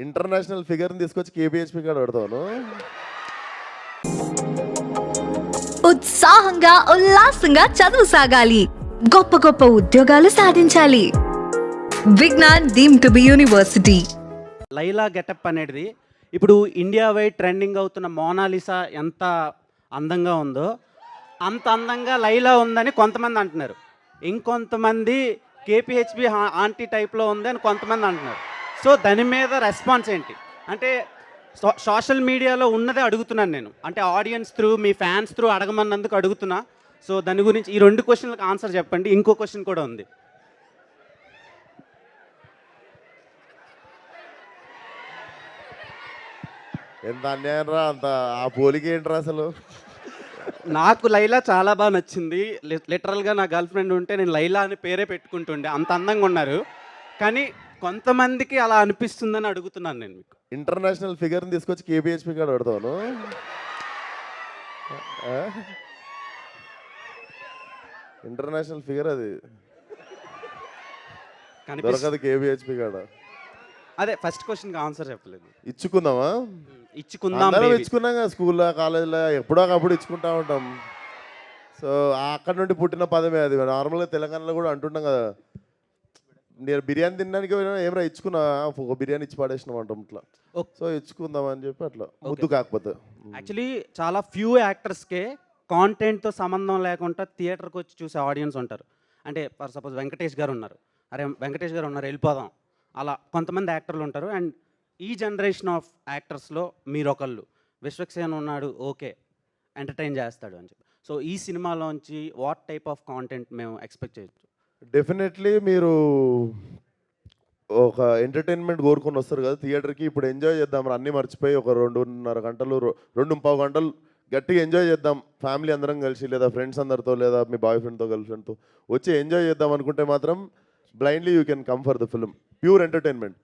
International ఫిగర్ని తీసుకొచ్చి KBHP కాడ పెడతాను ఉత్సాహంగా ఉల్లాసంగా చదువు సాగాలి. గొప్ప గొప్ప ఉద్యోగాలు సాధించాలి. Vignan deemed to be university. Laila getup అనేది ఇప్పుడు ఇండియా వైడ్ ట్రెండింగ్ అవుతున్న మోనాలిసా ఎంత అందంగా ఉందో అంత అందంగా లైలా ఉందని కొంతమంది అంటున్నారు. ఇంకొంతమంది కేపీహెచ్బి ఆంటీ టైప్లో ఉంది అని కొంతమంది అంటున్నారు. సో దాని మీద రెస్పాన్స్ ఏంటి? అంటే సో సోషల్ మీడియాలో ఉన్నదే అడుగుతున్నాను నేను. అంటే ఆడియన్స్ త్రూ మీ ఫ్యాన్స్ త్రూ అడగమన్నందుకు అడుగుతున్నా. సో దాని గురించి ఈ రెండు క్వశ్చన్లకు ఆన్సర్ చెప్పండి. ఇంకో క్వశ్చన్ కూడా ఉంది. ఎంత అన్యాయం రా అంత? ఆ పోలిక ఏంట్రా అసలు? నాకు లైలా చాలా బాగా నచ్చింది. లిటరల్గా నా గర్ల్ ఫ్రెండ్ ఉంటే నేను లైలా అని పేరే పెట్టుకుంటుండే. అంత అందంగా ఉన్నారు. కానీ కొంతమందికి అలా అనిపిస్తుందని అడుగుతున్నాను నేను మీకు. ఇంటర్నేషనల్ ఫిగర్ని తీసుకొచ్చి కేబిహెచ్పి కాడ పెడతాను ఇంటర్నేషనల్ ఫిగర్ అది. కనిపిస్తుంది దొరకదు కేబిహెచ్పి కాడ. అదే ఫస్ట్ క్వశ్చన్కి ఆన్సర్ చెప్పలేదు. ఇచ్చుకుందామా? ఇచ్చుకుందాం అందరం baby. ఇచ్చుకున్నాం కదా స్కూల్లో కాలేజీలో ఎప్పుడో ఒకప్పుడు ఇచ్చుకుంటా ఉంటాం. సో అక్కడ నుండి పుట్టిన పదమే అది. నార్మల్గా తెలంగాణలో కూడా అంటుంటాం కదా. నేను బిర్యానీ తినడానికి ఏమరా ఇచ్చుకున్నా ఒక బిర్యానీ ఇచ్చి పడేసినాం అంటాం ఇట్లా. సో ఇచ్చుకుందాం అని చెప్పి అట్లా ముద్దు కాకపోతే. యాక్చువల్లీ చాలా ఫ్యూ యాక్టర్స్కే కాంటెంట్తో సంబంధం లేకుండా థియేటర్కి వచ్చి చూసే ఆడియన్స్ ఉంటారు. అంటే ఫర్ సపోజ్ వెంకటేష్ గారు ఉన్నారు. అరే వెంకటేష్ గారు ఉన్నారు వెళ్ళిపోదాం. అలా కొంతమంది యాక్టర్లు ఉంటారు. అండ్ ఈ జనరేషన్ ఆఫ్ యాక్టర్స్లో మీరు ఒకళ్ళు విశ్వక్సేన్ ఉన్నాడు ఓకే ఎంటర్టైన్ చేస్తాడు అని చెప్పి. సో ఈ సినిమాలోంచి వాట్ టైప్ ఆఫ్ కాంటెంట్ మేము ఎక్స్పెక్ట్ చేయొచ్చు? డెఫినెట్లీ మీరు ఒక ఎంటర్టైన్మెంట్ కోరుకొని వస్తారు కదా థియేటర్కి ఇప్పుడు ఎంజాయ్ చేద్దాం అన్నీ మర్చిపోయి ఒక రెండున్నర గంటలు రెండు పావు గంటలు గట్టిగా ఎంజాయ్ చేద్దాం ఫ్యామిలీ అందరం కలిసి లేదా ఫ్రెండ్స్ అందరితో లేదా మీ బాయ్ ఫ్రెండ్తో గర్ల్ ఫ్రెండ్తో వచ్చి ఎంజాయ్ చేద్దాం అనుకుంటే మాత్రం blindly you can come for the film pure entertainment